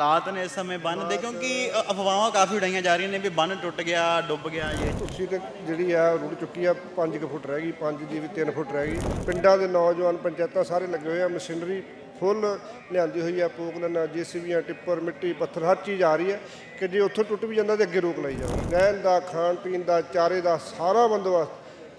ਹਾਲਾਤ ਨੇ ਇਸ ਸਮੇਂ ਬੰਨ ਦੇ, ਕਿਉਂਕਿ, ਅ- ਅਫਵਾਹਾਂ ਕਾਫੀ ਉਡਾਈਆਂ ਜਾ ਰਹੀਆਂ ਨੇ ਵੀ ਬੰਨ ਟੁੱਟ ਗਿਆ, ਡੁੱਬ ਗਿਆ ਇਹ। ਤੁਸੀਂ ਤੇ ਜਿਹੜੀ ਆ ਰੁੜ ਚੁੱਕੀ ਆ 5 ਫੁੱਟ ਰਹਿ ਗਈ 5 ਦੀ ਵੀ 3 ਫੁੱਟ ਰਹਿ ਗਈ। ਪਿੰਡਾਂ ਦੇ ਨੌਜਵਾਨ, ਪੰਚਾਇਤਾਂ ਸਾਰੇ ਲੱਗੇ ਹੋਏ ਆ, ਮਸ਼ੀਨਰੀ ਫੁੱਲ ਲਿਆਂਦੀ ਹੋਈ ਆ ਪੋਕਲਨ ਜੀਸੀਬੀਆਂ, ਟਿੱਪਰ, ਮਿੱਟੀ, ਪੱਥਰ, ਹਰ ਚੀਜ਼ ਆ ਰਹੀ ਹੈ ਕਿ ਜੇ ਉੱਥੋਂ ਟੁੱਟ ਵੀ ਜਾਂਦਾ ਤੇ ਅੱਗੇ ਰੋਕ ਲਈ ਜਾਵੇ। ਰਹਿਣ ਦਾ ਖਾਣ ਪੀਣ ਦਾ, ਚਾਰੇ ਦਾ ਸਾਰਾ ਬੰਦੋਬਸਤ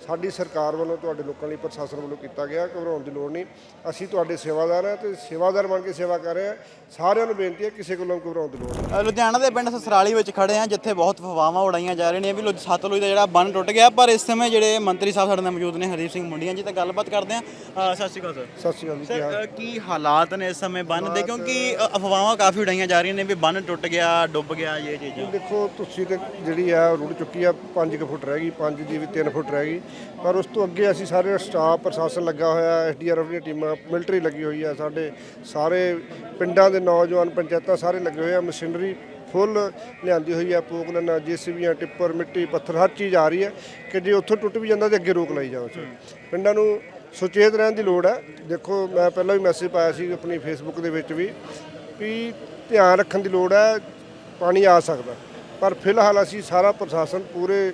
ਸਾਡੀ ਸਰਕਾਰ ਵੱਲੋਂ ਤੁਹਾਡੇ ਲੋਕਾਂ ਲਈ ਪ੍ਰਸ਼ਾਸਨ ਵੱਲੋਂ ਕੀਤਾ ਗਿਆ ਘਬਰਾਉਣ ਦੀ ਲੋੜ ਨਹੀਂ। ਅਸੀਂ ਤੁਹਾਡੇ ਸੇਵਾਦਾਰ ਹਾਂ ਤੇ ਸੇਵਾਦਾਰ ਬਣ ਕੇ ਸੇਵਾ ਕਰ ਰਹੇ ਹਾਂ। ਸਾਰਿਆਂ ਨੂੰ ਬੇਨਤੀ ਹੈ ਕਿਸੇ ਕੋਲੋਂ ਘਬਰਾਉਣ ਦੀ ਲੋੜ ਨਹੀਂ। ਲੁਧਿਆਣਾ ਦੇ ਪਿੰਡ ਸਸਰਾਲੀ ਵਿੱਚ ਖੜੇ ਆ ਜਿੱਥੇ ਬਹੁਤ ਅਫਵਾਹਾਂ ਉਡਾਈਆਂ ਜਾ ਰਹੀਆਂ ਨੇ। ਵੀ ਲੁ- ਸਤਲੁਜ ਦਾ ਜਿਹੜਾ ਬੰਨ ਟੁੱਟ ਗਿਆ ਪਰ ਇਸ ਸਮੇਂ ਜਿਹੜੇ ਮੰਤਰੀ ਸਾਹਿਬ ਸਾਡੇ ਨਾਲ ਮੌਜੂਦ ਨੇ ਹਰੀਪ ਸਿੰਘ ਮੁੰਡੀਆਂ ਜੀ ਤਾਂ ਗੱਲਬਾਤ ਕਰਦੇ ਆ ਸਤਿ ਸ਼੍ਰੀ ਅਕਾਲ ਸਰ। ਸਤਿ ਸ਼੍ਰੀ ਅਕਾਲ ਜੀ ਕੀ ਹਾਲ? ਸਰ ਕੀ ਹਾਲਾਤ ਨੇ ਇਸ ਸਮੇਂ ਬੰਨ ਦੇ? ਕਿਉਂਕਿ ਅਫਵਾਹਾਂ ਕਾਫੀ ਉਡਾਈਆਂ ਜਾ ਰਹੀਆਂ ਨੇ ਵੀ ਬੰਨ ਟੁੱਟ ਗਿਆ ਡੁੱਬ ਗਿਆ ਇਹ ਚੀਜ਼ਾਂ। ਦੇਖੋ ਤੁਸੀਂ ਤੇ ਜਿਹੜੀ ਆ ਰੁੜ ਚੁੱਕੀ ਆ 5 ਫੁੱਟ ਰਹਿ ਗਈ 5 ਦੀ ਵੀ 3 ਫੁੱਟ ਰਹਿ ਗਈ। ਪਰ ਉਸ ਤੋਂ ਅੱਗੇ ਅਸੀਂ ਸਾਰੇ ਸਟਾਫ, ਪ੍ਰਸ਼ਾਸਨ ਲੱਗਾ ਹੋਇਆ ਐਸਡੀਆਰਐਫ ਦੀਆਂ ਟੀਮਾਂ, ਮਿਲਟਰੀ ਲੱਗੀ ਹੋਈ ਆ ਸਾਡੇ, ਸਾਰੇ ਪਿੰਡਾਂ ਦੇ ਨੌਜਵਾਨ ਪੰਚਾਇਤਾਂ ਸਾਰੇ ਲੱਗੇ ਹੋਏ ਆ, ਮਸ਼ੀਨਰੀ ਫੁੱਲ ਲਿਆਂਦੀ ਹੋਈ ਆ ਪੋਕਲਨ ਜੀਸੀਬੀਆਂ, ਟਿੱਪਰ, ਮਿੱਟੀ, ਪੱਥਰ, ਹਰ ਚੀਜ਼ ਆ ਰਹੀ ਹੈ ਕਿ ਜੇ ਉੱਥੋਂ ਟੁੱਟ ਵੀ ਜਾਂਦਾ ਤੇ ਅੱਗੇ ਰੋਕ ਲਈ ਜਾਵੇ ਪਿੰਡਾਂ ਨੂੰ ਸੁਚੇਤ ਰਹਿਣ ਦੀ ਲੋੜ ਹੈ ਦੇਖੋ, ਮੈਂ ਪਹਿਲਾਂ ਵੀ ਮੈਸੇਜ ਪਾਇਆ ਸੀ ਆਪਣੀ ਫੇਸਬੁੱਕ ਦੇ ਵਿੱਚ ਵੀ ਵੀ ਧਿਆਨ ਰੱਖਣ ਦੀ ਲੋੜ ਹੈ ਪਾਣੀ ਆ ਸਕਦਾ। ਪਰ ਫਿਲਹਾਲ ਅਸੀਂ ਸਾਰਾ ਪ੍ਰਸ਼ਾਸਨ ਪੂਰੇ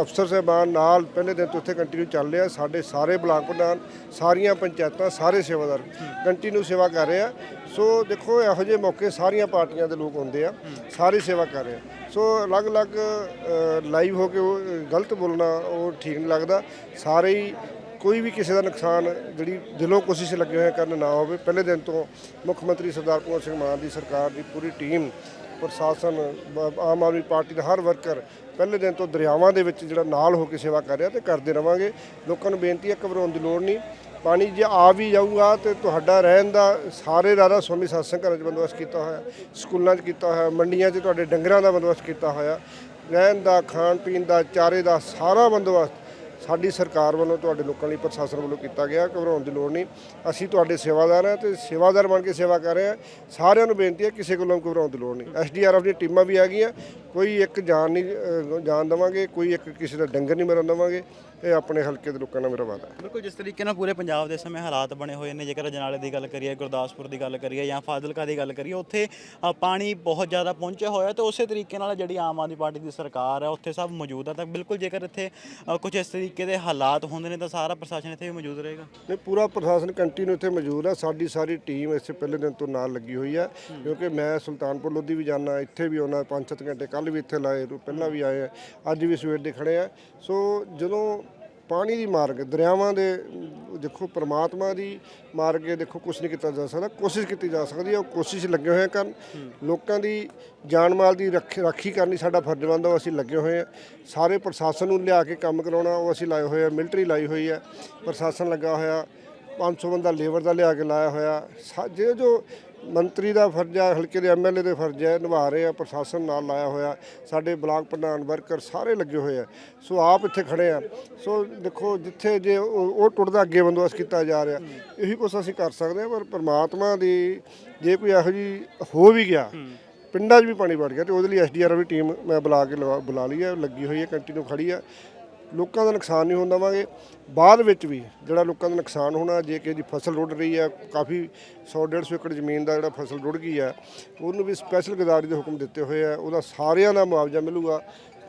ਅਫਸਰ ਸਾਹਿਬਾਨ ਨਾਲ ਪਹਿਲੇ ਦਿਨ ਤੋਂ ਇੱਥੇ ਕੰਟੀਨਿਊ ਚੱਲ ਰਿਹਾ। ਸਾਡੇ ਸਾਰੇ ਬਲਾਕ ਪ੍ਰਧਾਨ, ਸਾਰੀਆਂ ਪੰਚਾਇਤਾਂ, ਸਾਰੇ ਸੇਵਾਦਾਰ ਕੰਟੀਨਿਊ ਸੇਵਾ ਕਰ ਰਹੇ ਆ। ਸੋ ਦੇਖੋ, ਇਹੋ ਜਿਹੇ ਮੌਕੇ ਸਾਰੀਆਂ ਪਾਰਟੀਆਂ ਦੇ ਲੋਕ ਹੁੰਦੇ ਆ, ਸਾਰੇ ਸੇਵਾ ਕਰ ਰਹੇ ਆ। ਸੋ ਅਲੱਗ-ਅਲੱਗ ਲਾਈਵ ਹੋ ਕੇ ਉਹ, ਗਲਤ ਬੋਲਣਾ ਉਹ ਠੀਕ ਨਹੀਂ ਲੱਗਦਾ। ਸਾਰੇ ਹੀ ਕੋਈ ਵੀ ਕਿਸੇ ਦਾ ਨੁਕਸਾਨ ਜਿਹੜੀ ਦਿਲੋਂ ਕੋਸ਼ਿਸ਼ ਲੱਗੇ ਹੋਏ ਕਰਨ ਨਾ ਹੋਵੇ, ਪਹਿਲੇ ਦਿਨ ਤੋਂ ਮੁੱਖ ਮੰਤਰੀ ਸਰਦਾਰ ਭਗਵੰਤ ਸਿੰਘ ਮਾਨ ਦੀ ਸਰਕਾਰ ਦੀ ਪੂਰੀ ਟੀਮ ਪ੍ਰਸ਼ਾਸਨ ਆਮ ਆਦਮੀ ਪਾਰਟੀ ਦਾ ਹਰ ਵਰਕਰ ਪਹਿਲੇ ਦਿਨ ਤੋਂ ਦਰਿਆਵਾਂ ਦੇ ਵਿੱਚ ਜਿਹੜਾ ਨਾਲ ਹੋ ਕੇ ਸੇਵਾ ਕਰ ਰਿਹਾ ਤੇ ਕਰਦੇ ਰਵਾਂਗੇ। ਲੋਕਾਂ ਨੂੰ ਬੇਨਤੀ ਹੈ, ਘਬਰਾਉਣ ਦੀ ਲੋੜ ਨਹੀਂ। ਪਾਣੀ ਜੇ ਆ ਵੀ ਜਾਊਗਾ ਤੇ ਤੁਹਾਡਾ ਰਹਿਣ ਦਾ ਸਾਰੇ ਰਾਧਾ ਸਵਾਮੀ ਸਤਸੰਗ ਘਰਾਂ 'ਚ ਬੰਦੋਬਸਤ ਕੀਤਾ ਹੋਇਆ, ਸਕੂਲਾਂ 'ਚ ਕੀਤਾ ਹੋਇਆ, ਮੰਡੀਆਂ 'ਚ ਤੁਹਾਡੇ ਡੰਗਰਾਂ ਦਾ ਬੰਦੋਬਸਤ ਕੀਤਾ ਹੋਇਆ। ਰਹਿਣ ਦਾ, ਖਾਣ ਪੀਣ ਦਾ, ਚਾਰੇ ਦਾ ਸਾਰਾ ਬੰਦੋਬਸਤ ਸਾਡੀ ਸਰਕਾਰ ਵੱਲੋਂ ਤੁਹਾਡੇ ਲੋਕਾਂ ਲਈ ਪ੍ਰਸ਼ਾਸਨ ਵੱਲੋਂ ਕੀਤਾ ਗਿਆ, ਘਬਰਾਉਣ ਦੀ ਲੋੜ ਨਹੀਂ। ਅਸੀਂ ਤੁਹਾਡੇ ਸੇਵਾਦਾਰ ਹਾਂ ਤੇ ਸੇਵਾਦਾਰ ਬਣ ਕੇ ਸੇਵਾ ਕਰ ਰਹੇ ਹਾਂ। ਸਾਰਿਆਂ ਨੂੰ ਬੇਨਤੀ ਹੈ, ਕਿਸੇ ਕੋਲੋਂ ਘਬਰਾਉਣ ਦੀ ਲੋੜ ਨਹੀਂ। ਐਸਡੀਆਰਐਫ ਦੀਆਂ ਟੀਮਾਂ ਵੀ ਆ ਗਈਆਂ ਕੋਈ ਇੱਕ ਜਾਨ ਨਹੀਂ ਜਾਨ ਦੇਵਾਂਗੇ ਕੋਈ ਇੱਕ ਕਿਸੇ ਦਾ ਡੰਗਰ ਨਹੀਂ ਮਰਨ ਦੇਵਾਂਗੇ ਇਹ ਆਪਣੇ ਹਲਕੇ ਦੇ ਲੋਕਾਂ ਨਾਲ ਮੇਰਾ ਵਾਅਦਾ ਹੈ। ਬਿਲਕੁਲ ਜਿਸ ਤਰੀਕੇ ਨਾਲ ਪੂਰੇ ਪੰਜਾਬ ਦੇ ਸਮੇਂ ਹਾਲਾਤ ਬਣੇ ਹੋਏ ਨੇ ਜੇਕਰ ਜਨਾਲੇ ਦੀ ਗੱਲ ਕਰੀਏ ਗੁਰਦਾਸਪੁਰ ਦੀ ਗੱਲ ਕਰੀਏ ਜਾਂ ਫਾਜ਼ਿਲਕਾ ਦੀ ਗੱਲ ਕਰੀਏ ਉੱਥੇ ਪਾਣੀ ਬਹੁਤ ਜ਼ਿਆਦਾ ਪਹੁੰਚਿਆ ਹੋਇਆ ਤੇ ਉਸੇ ਤਰੀਕੇ ਨਾਲ ਜਿਹੜੀ ਆਮ ਆਦਮੀ ਪਾਰਟੀ ਦੀ ਸਰਕਾਰ ਹੈ ਉੱਥੇ ਸਭ ਮੌਜੂਦ ਆ। ਤਾਂ ਬਿਲਕੁਲ ਜੇਕਰ ਇੱਥੇ ਕੁਝ ਇਸ ਤਰੀਕੇ ਦੇ ਹਾਲਾਤ ਹੁੰਦੇ ਨੇ ਤਾਂ ਸਾਰਾ ਪ੍ਰਸ਼ਾਸਨ ਇੱਥੇ ਵੀ ਮੌਜੂਦ ਰਹੇਗਾ। ਨਹੀਂ ਪੂਰਾ ਪ੍ਰਸ਼ਾਸਨ ਕੰਟੀਨਿਊ ਇੱਥੇ ਮੌਜੂਦ ਹੈ ਸਾਡੀ ਸਾਰੀ ਟੀਮ ਇਸੇ ਪਹਿਲੇ ਦਿਨ ਤੋਂ ਨਾਲ ਲੱਗੀ ਹੋਈ ਹੈ ਕਿਉਂਕਿ ਮੈਂ ਸੁਲਤਾਨਪੁਰ ਲੋਧੀ ਵੀ ਜਾਣਾ ਇੱਥੇ ਵੀ ਆਉਣਾ ਪੰਜ ਸੱਤ ਘੰਟੇ ਕੱਲ ਵੀ ਇੱਥੇ ਲਾਏ ਰੋ- ਪਹਿਲਾਂ ਵੀ ਆਏ ਆ, ਅੱਜ ਵੀ ਸਵੇਰ ਦੇ ਖੜੇ ਆ। ਸੋ ਜਦੋਂ ਪਾਣੀ ਦੀ ਮਾਰਗ ਦਰਿਆਵਾਂ ਦੇ ਦੇਖੋ ਪ੍ਰਮਾਤਮਾ ਦੀ ਮਾਰਗ ਦੇਖੋ ਕੁਝ ਨਹੀਂ ਕੀਤਾ ਜਾ ਸਕਦਾ ਕੋਸ਼ਿਸ਼ ਕੀਤੀ ਜਾ ਸਕਦੀ ਹੈ ਉਹ ਕੋਸ਼ਿਸ਼ ਲੱਗੇ ਹੋਏ ਕਰਨ। ਲੋਕਾਂ ਦੀ ਜਾਨ ਮਾਲ ਦੀ ਰੱਖ- ਰਾਖੀ ਕਰਨੀ ਸਾਡਾ ਫਰਜ਼ ਬਣਦਾ ਉਹ ਅਸੀਂ ਲੱਗੇ ਹੋਏ ਆ। ਸਾਰੇ ਪ੍ਰਸ਼ਾਸਨ ਨੂੰ ਲਿਆ ਕੇ ਕੰਮ ਕਰਾਉਣਾ ਉਹ ਅਸੀਂ ਲਾਏ ਹੋਏ ਆ ਮਿਲਟਰੀ ਲਾਈ ਹੋਈ ਹੈ ਪ੍ਰਸ਼ਾਸਨ ਲੱਗਾ ਹੋਇਆ। 500 ਬੰਦਾ ਲੇਬਰ ਦਾ ਲਿਆ ਕੇ ਲਾਇਆ ਹੋਇਆ। ਸਾ- ਜੇ ਜੋ ਮੰਤਰੀ ਦਾ ਫਰਜ਼ ਹੈ ਹਲਕੇ ਦੇ ਐਮਐਲਏ ਦੇ ਫਰਜ਼ ਹੈ ਨਿਭਾ ਰਹੇ ਆ, ਪ੍ਰਸ਼ਾਸਨ ਨਾਲ ਲਾਇਆ ਹੋਇਆ। ਸਾਡੇ ਬਲਾਕ ਪ੍ਰਧਾਨ ਵਰਕਰ ਸਾਰੇ ਲੱਗੇ ਹੋਏ ਆ। ਸੋ ਆਪ ਇੱਥੇ ਖੜੇ ਆ। ਸੋ ਦੇਖੋ, ਜਿੱਥੇ ਜੇ ਉਹ ਟੁੱਟਦਾ ਅੱਗੇ ਬੰਦੋਬਸਤ ਕੀਤਾ ਜਾ ਰਿਹਾ। ਇਹੀ ਕੁਛ ਅਸੀਂ ਕਰ ਸਕਦੇ ਹਾਂ ਪਰ ਪ੍ਰਮਾਤਮਾ ਦੀ ਜੇ ਕੋਈ ਇਹੋ ਜੀ ਹੋ ਵੀ ਗਿਆ, ਪਿੰਡਾਂ 'ਚ ਵੀ ਪਾਣੀ ਵੜ ਗਿਆ ਤੇ ਉਹਦੇ ਲਈ ਐਸਡੀਆਰ ਦੀ ਟੀਮ ਮੈਂ ਬੁਲਾ ਕੇ ਲਵਾ- ਬੁਲਾ ਲਈ ਹੈ ਲੱਗੀ ਹੋਈ ਹੈ ਕੰਟੀਨਿਊ ਖੜੀ ਆ। ਲੋਕਾਂ ਦਾ ਨੁਕਸਾਨ ਨਹੀਂ ਹੋਣ ਦੇਵਾਂਗੇ। ਬਾਅਦ ਵਿੱਚ ਵੀ ਜਿਹੜਾ ਲੋਕਾਂ ਦਾ ਨੁਕਸਾਨ ਹੋਣਾ ਜੇ ਕਿਸੇ ਦੀ ਫਸਲ ਰੁੜ ਰਹੀ ਹੈ ਕਾਫੀ 100 150 ਏਕੜ ਜ਼ਮੀਨ ਦਾ ਜਿਹੜਾ ਫਸਲ ਰੁੜ ਗਈ ਹੈ ਉਹਨੂੰ ਵੀ ਸਪੈਸ਼ਲ ਗਦਾਰੀ ਦੇ ਹੁਕਮ ਦਿੱਤੇ ਹੋਏ ਆ ਉਹਦਾ ਸਾਰਿਆਂ ਦਾ ਮੁਆਵਜ਼ਾ ਮਿਲੂਗਾ।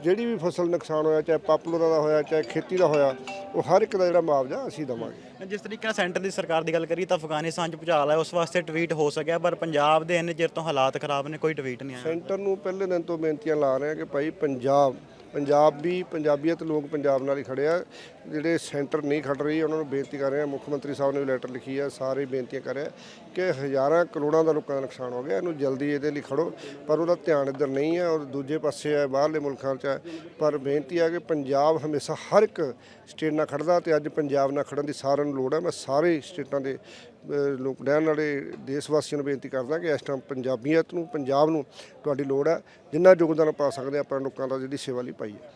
ਜਿਹੜੀ ਵੀ ਫਸਲ ਨੁਕਸਾਨ ਹੋਇਆ ਚਾਹੇ ਪਾਪੂਲਰਾਂ ਦਾ ਹੋਇਆ ਚਾਹੇ ਖੇਤੀ ਦਾ ਹੋਇਆ ਉਹ ਹਰ ਇੱਕ ਦਾ ਜਿਹੜਾ ਮੁਆਵਜ਼ਾ ਅਸੀਂ ਦੇਵਾਂਗੇ। ਜਿਸ ਤਰੀਕੇ ਨਾਲ ਸੈਂਟਰ ਦੀ ਸਰਕਾਰ ਦੀ ਗੱਲ ਕਰੀਏ ਤਾਂ ਅਫਗਾਨਿਸਤਾਨ 'ਚ ਭੁਚਾਲ ਹੈ ਉਸ ਵਾਸਤੇ ਟਵੀਟ ਹੋ ਸਕਿਆ ਪਰ ਪੰਜਾਬ ਦੇ ਇੰਨੇ ਚਿਰ ਤੋਂ ਹਾਲਾਤ ਖਰਾਬ ਨੇ ਕੋਈ ਟਵੀਟ ਨਹੀਂ ਆਇਆ। ਸੈਂਟਰ ਨੂੰ ਪਹਿਲੇ ਦਿਨ ਤੋਂ ਬੇਨਤੀਆਂ ਲਾ ਰਹੇ ਆ ਕਿ ਭਾਈ ਪੰਜਾਬ ਪੰਜਾਬ ਵੀ, ਪੰਜਾਬੀਅਤ ਲੋਕ ਪੰਜਾਬ ਨਾਲ ਹੀ ਖੜੇ ਆ। ਜਿਹੜੇ ਸੈਂਟਰ ਨਹੀਂ ਖੜ ਰਹੀ, ਉਹਨਾਂ ਨੂੰ ਬੇਨਤੀ ਕਰ ਰਹੇ ਆ ਮੁੱਖ ਮੰਤਰੀ ਸਾਹਿਬ ਨੇ ਵੀ ਲੈਟਰ ਲਿਖੀ ਆ, ਸਾਰੇ ਬੇਨਤੀਆਂ ਕਰ ਰਹੇ ਕਿ ਹਜ਼ਾਰਾਂ ਕਰੋੜਾਂ ਦਾ ਲੋਕਾਂ ਦਾ ਨੁਕਸਾਨ ਹੋ ਗਿਆ, ਇਹਨੂੰ ਜਲਦੀ ਇਹਦੇ ਲਈ ਖੜੋ। ਪਰ ਉਹਦਾ ਧਿਆਨ ਇੱਧਰ ਨਹੀਂ ਹੈ ਔਰ ਦੂਜੇ ਪਾਸੇ ਹੈ ਬਾਹਰਲੇ ਮੁਲਕਾਂ 'ਚ ਹੈ ਪਰ ਬੇਨਤੀ ਆ ਕਿ ਪੰਜਾਬ ਹਮੇਸ਼ਾ ਹਰ ਇੱਕ ਸਟੇਟ ਨਾਲ ਖੜਦਾ, ਤੇ ਅੱਜ ਪੰਜਾਬ ਨਾਲ ਖੜਨ ਦੀ ਸਾਰਿਆਂ ਨੂੰ ਲੋੜ ਹੈ ਮੈਂ ਸਾਰੇ ਸਟੇਟਾਂ ਦੇ ਲੋਕ ਰਹਿਣ ਵਾਲੇ ਦੇਸ਼ ਵਾਸੀਆਂ ਨੂੰ ਬੇਨਤੀ ਕਰਦਾ ਕਿ ਇਸ ਟਾਈਮ ਪੰਜਾਬੀਅਤ ਨੂੰ, ਪੰਜਾਬ ਨੂੰ ਤੁਹਾਡੀ ਲੋੜ ਹੈ, ਜਿੰਨਾ ਯੋਗਦਾਨ ਪਾ ਸਕਦੇ ਆਪਾਂ ਲੋਕਾਂ ਦਾ ਜਿਹੜੀ ਸੇਵਾ ਲਈ ਪਾਈਏ।